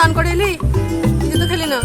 দান করে এলি? তো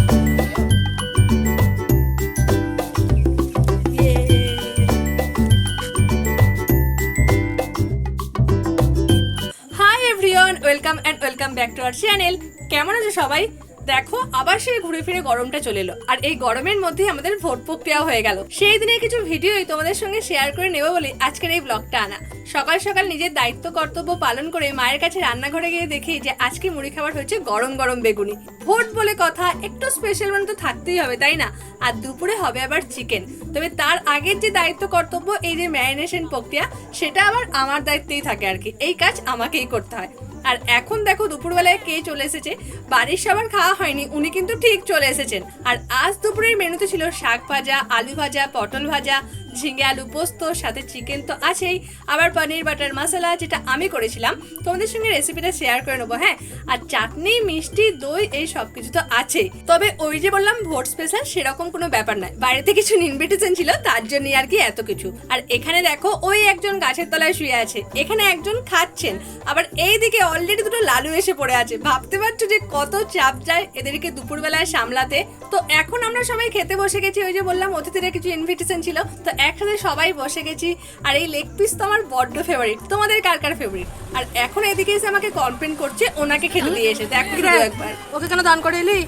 hi everyone welcome and welcome back to our channel কেমন আছে সবাই? দেখো, আবার সেই ঘুরে ফিরে গরমটা চলে এলো। আর এই গরমের মধ্যেই আমাদের ভোট প্রক্রিয়া হয়ে গেল। সেই দিনের কিছু ভিডিওই তোমাদের সঙ্গে শেয়ার করে নেব বলে আজকের এই ব্লগটা আনা। সকাল সকাল নিজের দায়িত্ব, কর্তব্য পালন করে মায়ের কাছে রান্নাঘরে গিয়ে দেখি যে আজকে মুড়ি খাবার হয়েছে গরম গরম বেগুনি। ভোট বলে কথা, একটু স্পেশাল মানে তো থাকতেই হবে, তাই না? আর দুপুরে হবে আবার চিকেন তবে তার আগের যে দায়িত্ব, কর্তব্য, এই যে ম্যারিনেশন প্রক্রিয়া, সেটা আবার আমার দায়িত্বেই থাকে আর কি। এই কাজ আমাকেই করতে হয়। আর এখন দেখো দুপুরবেলায় কে চলে এসেছে? বাড়ির সবার খাওয়া হয়নি, উনি কিন্তু ঠিক চলে এসেছেন। আর আজ দুপুরের মেনুতে ছিল শাক ভাজা, আলু ভাজা, পটল ভাজা ঝিঙে আলু পোস্ত, সাথে চিকেন তো আছেই। আবার পনির, বাটার মশলা যেটা আমি করেছিলাম, তোমাদের সঙ্গে রেসিপিটা শেয়ার করে নেব হ্যাঁ? আর চাটনি, মিষ্টি, দই, এই সব কিছু তো আছেই। তবে ওই যে বললাম, ভোট স্পেশাল সেরকম কোনো ব্যাপার নয়। বাইরেতে কিছু ইনভিটেশন ছিল, তার জন্য আর কি এত কিছু। আর এখানে দেখো, ওই একজন গাছের তলায় শুয়ে আছে। এখানে একজন খাচ্ছেন। আবার এই দিকে অলরেডি দুটো লালু এসে পড়ে আছে। ভাবতে পারছ যে কত চাপ যায় এদেরকে দুপুরবেলায় সামলাতে? তো এখন আমরা সবাই খেতে বসে গেছি, ওই যে বললাম অতিথিরা কিছু ইনভিটেশন ছিল। তো একসাথে সবাই বসে গেছি আর এই লেগ পিস তো আমার বড্ড ফেভারিট তোমাদের কার কার ফেভারিট আর এখন এদিকে এসে আমাকে কমপ্লেন করছে ওনাকে খেতে দিয়ে এসে। দেখো শুধু একবার। ওকে কেন দান করে এলি?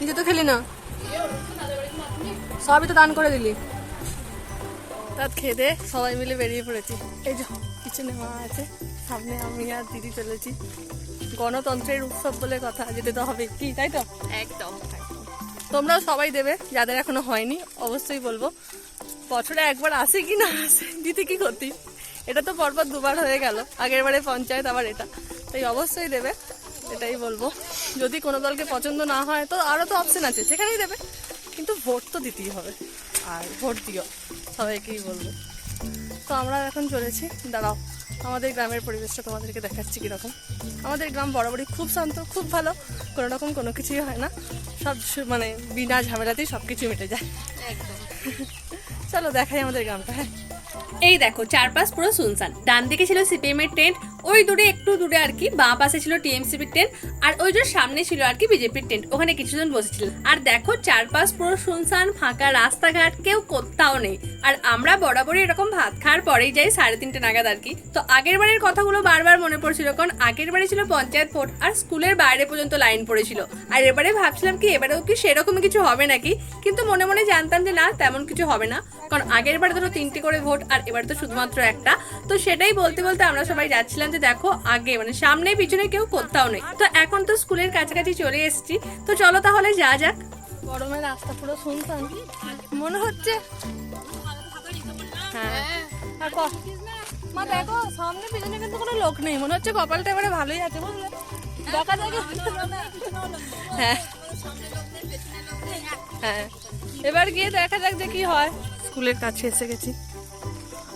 নিজে তো খেলি না। সবই তো দান করে দিলি। তার খেদে সবাই মিলে বেরিয়ে পড়েছি। এই যে পিছনে মা আছে সামনে আমি আর দিদি চলেছি। গণতন্ত্রের উৎসব বলে কথা যেতে তো হবে কি তাই তো? একদম। তোমরাও সবাই দেবে যাদের এখনও হয়নি অবশ্যই বলব। বছরে একবার আসে কি না আসে দিতে কি ক্ষতি? এটা তো পরপর দুবার হয়ে গেল আগের বারে পঞ্চায়েত আবার এটা। তাই অবশ্যই দেবে এটাই বলব। যদি কোনো দলকে পছন্দ না হয় তো আরও তো অপশন আছে সেখানেই দেবে। কিন্তু ভোট তো দিতেই হবে আর ভোট দিও সবাইকেই বলব। তো আমরা এখন চলেছি দাঁড়াও আমাদের গ্রামের পরিবেশটা তোমাদেরকে দেখাচ্ছি কীরকম। আমাদের গ্রাম বরাবরই খুব শান্ত খুব ভালো কোনো রকম কোনো কিছুই হয় না। সব মানে বিনা ঝামেলাতেই সব কিছু মিটে যায়। একদম। চলো দেখাই আমাদের গ্রামটা হ্যাঁ। এই দেখো, চারপাশ পুরো সুনসান। ডান দিকে ছিল সিপিএম এর টেন্ট ওই দূরে একটু দূরে আর কি, বাঁ পাশে ছিল টিএমসিপির টেন্ট আর ওই যে সামনে ছিল আর কি বিজেপির টেন্ট ওখানে কিছুজন বসেছিল। আর দেখো, চারপাশ পুরো শুনশান, ফাঁকা রাস্তাঘাট, কেউ কোথাও নেই। আর আমরা বরাবরই এরকম ভাত খাওয়ার পরেই যাই সাড়ে তিনটে নাগাদ আর কি। তো আগের বারের কথাগুলো বারবার মনে পড়ছিল, কারণ আগের বারে ছিল পঞ্চায়েত ভোট আর স্কুলের বাইরে পর্যন্ত লাইন পড়েছিল। আর এবারে ভাবছিলাম কি, এবারেও কি সেরকম কিছু হবে নাকি? কিন্তু মনে মনে জানতাম যে না, তেমন কিছু হবে না। কারণ আগের বারে ধরো তিনটে করে ভোট আর এবার তো শুধুমাত্র একটা। তো সেটাই বলতে বলতে আমরা সবাই যাচ্ছিলাম যে দেখো আগে মানে সামনে পিছনে কেউ কোথাও নেই। তো এখন তো স্কুলের কাছাকাছি চলে এসেছি। তো চলো তাহলে যা যাক। গরমে রাস্তা পুরো শুনতাম। মনে হচ্ছে হ্যাঁ। আর মা দেখো সামনে পিছনে কিন্তু কোনো লোক নেই। মনে হচ্ছে কপালটা এবারে ভালোই আছে বুঝলে? দেখা যাক। হ্যাঁ। হ্যাঁ। এবার গিয়ে দেখা যাক যে কি হয়। স্কুলের কাছে এসে গেছি।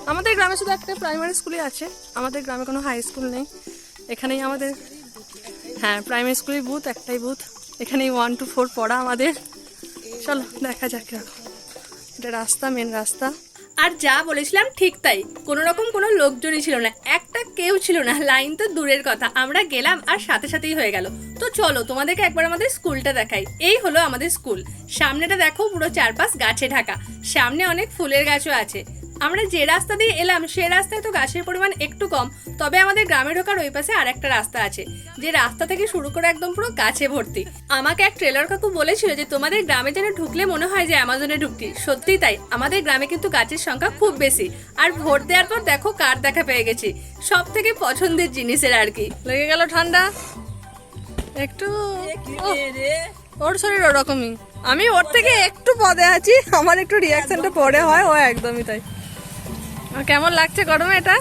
আমাদের গ্রামে শুধু একটা প্রাইমারি স্কুলই আছে। আমাদের গ্রামে কোনো হাই স্কুল নেই। এখানেই আমাদের হ্যাঁ প্রাইমারি স্কুলের বুথ একটাই বুথ এখানেই ওয়ান টু ফোর পড়া আমাদের। চলো, দেখা যাক এটা রাস্তা মেন রাস্তা। আর যা বলেছিলাম ঠিক তাই। কোনো রকম কোনো লোকজনই ছিল না। একটা কেউ ছিল না। লাইন তো দূরের কথা। আমরা গেলাম আর সাথে সাথেই হয়ে গেল। তো চলো, তোমাদেরকে একবার আমাদের স্কুলটা দেখাই। এই হলো আমাদের স্কুল। সামনেটা দেখো পুরো চারপাশ গাছে ঢাকা। সামনে অনেক ফুলের গাছও আছে। আমরা যে রাস্তা দিয়ে এলাম সে রাস্তায় তো গাছের পরিমাণ একটু কম। তবে আমাদের গ্রামে ঢোকার ওই পাশে আর একটা রাস্তা আছে যে রাস্তা থেকে শুরু করে একদম পুরো গাছে ভর্তি। আমাকে এক ট্রেলার কাকু বলেছিল যে তোমাদের গ্রামে যেন ঢুকলে মনে হয় যে অ্যামাজনে ঢুকতি সত্যি তাই আমাদের গ্রামে কিন্তু গাছের সংখ্যা খুব বেশি। আর ভোট দেওয়ার পর দেখো কার দেখা পেয়ে গেছি। সব থেকে পছন্দের জিনিসের আর কি। লেগে গেল ঠান্ডা। একটু ওর শরীর ওরকমই। আমি ওর থেকে একটু পদে আছি আমার একটু রিয়াকশনটা পরে হয় ও একদমই তাই। কেমন লাগছে গরমে এটা?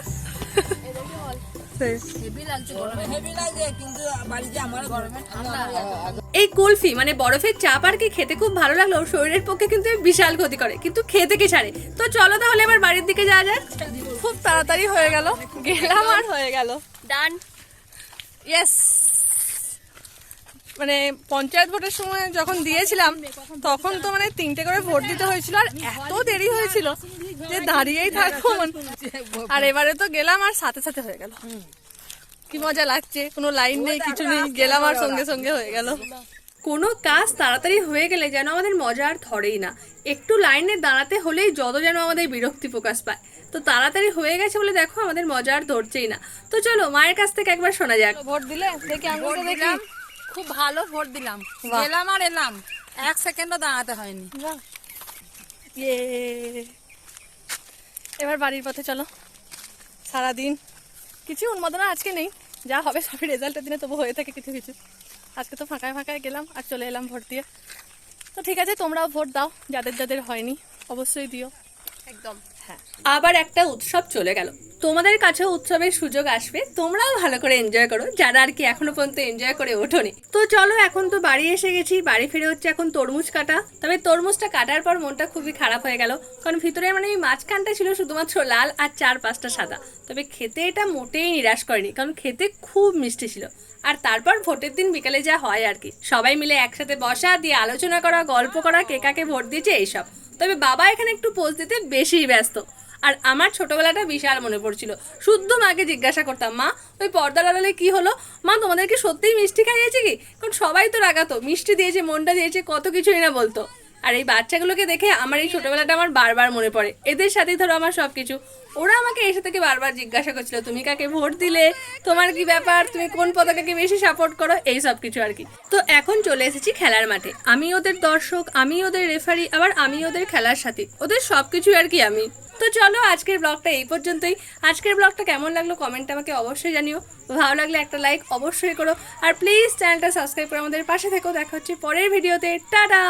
এই কুলফি মানে বরফের চাপ আর কি খেতে খুব ভালো লাগল শরীরের পক্ষে কিন্তু বিশাল ক্ষতি করে কিন্তু খেতে কে ছাড়ে? তো চলো তাহলে এবার বাড়ির দিকে যাওয়া যাক। খুব তাড়াতাড়ি হয়ে গেল গেলাম আর হয়ে গেল। ডান ইয়েস মানে পঞ্চায়েত ভোটের সময় যখন দিয়েছিলাম তখন তো মানে তিনটে করে ভোট দিতে হয়েছিল আর এত দেরি হয়েছিল যে দাঁড়িয়েই থাকব। আর এবারে তো গেলাম আর সাথে সাথে হয়ে গেল। কি মজা লাগছে কোনো লাইন নেই কিছু নেই গেলাম আর সঙ্গে সঙ্গে হয়ে গেল। কোনো কাজ তাড়াতাড়ি হয়ে গেলে যেন আমাদের মজা আর ধরেই না। একটু লাইনে দাঁড়াতে হলেই যত যেন আমাদের বিরক্তি প্রকাশ পায়। তো তাড়াতাড়ি হয়ে গেছে বলে দেখো আমাদের মজা আর ধরছেই না। তো চলো মায়ের কাছ থেকে একবার শোনা যাক। ভোট দিলে দেখি আমি খুব ভালো ভোট দিলাম। গেলাম আর এলাম। এক সেকেন্ডও দাঁড়াতে হয়নি। ইয়ে। এবার বাড়ির পথে চলো। সারাদিন কিছু উন্মাদনা আজকে নেই। যা হবে সবই রেজাল্টের দিনে তবু হয়ে থাকে কিছু কিছু। আজকে তো ফাঁকায় ফাঁকায় গেলাম আর চলে এলাম ভোট দিয়ে। তো ঠিক আছে তোমরাও ভোট দাও। যাদের যাদের হয়নি অবশ্যই দিও। একদম। আবার একটা উৎসব চলে গেল। তোমাদের কাছেও উৎসবের সুযোগ আসবে। তোমরাও ভালো করে এনজয় করো। যারা আর কি এখনও পর্যন্ত এনজয় করে ওঠোনি। তো চলো, এখন তো বাড়ি এসে গেছি। বাড়ি ফিরে হচ্ছে এখন তরমুজ কাটা। তবে তরমুজটা কাটার পর মনটা খুবই খারাপ হয়ে গেল। কারণ ভিতরে মানে এই মাঝখানটা ছিল শুধুমাত্র লাল আর চার পাঁচটা সাদা। তবে খেতে এটা মোটেই নিরাশ করেনি। কারণ খেতে খুব মিষ্টি ছিল। আর তারপর ভোটের দিন বিকালে যা হয় আর কি। সবাই মিলে একসাথে বসা, দিয়ে আলোচনা করা, গল্প করা, কে কাকে ভোট দিয়েছে, এইসব। তবে বাবা এখানে একটু পোজ দিতে বেশি ব্যস্ত। আর আমার ছোটবেলাটা বিশাল মনে পড়ছিল। শুদ্ধ মাকে জিজ্ঞাসা করতাম, মা, ওই পর্দার আড়ালে কি হলো? মা, তোমাদেরকে সত্যিই মিষ্টি খাইয়েছে কি? কারণ সবাই তো রাগাতো, মিষ্টি দিয়েছে, মনটা দিয়েছে, কত কিছুই না বলতো। আর এই বাচ্চাগুলোকে দেখে আমার এই ছোটবেলাটা আমার বারবার মনে পড়ে। এদের সাথেই ধরো আমার সব কিছু ওরা আমাকে এসে থেকে বারবার জিজ্ঞাসা করছিল, তুমি কাকে ভোট দিলে? তোমার কি ব্যাপার? তুমি কোন পতাকাকে বেশি সাপোর্ট করো? এই সব কিছু আর কি। তো এখন চলে এসেছি খেলার মাঠে। আমি ওদের দর্শক, আমি ওদের রেফারি আবার আমি ওদের খেলার সাথী। ওদের সব কিছু আর কি আমি। তো চলো আজকের ব্লগটা এই পর্যন্তই। আজকের ব্লগটা কেমন লাগল কমেন্ট আমাকে অবশ্যই জানিও। ভালো লাগলে একটা লাইক অবশ্যই করো। আর প্লিজ চ্যানেলটা সাবস্ক্রাইব করে আমাদের পাশে থেকো। দেখা হচ্ছে পরের ভিডিওতে টাটা!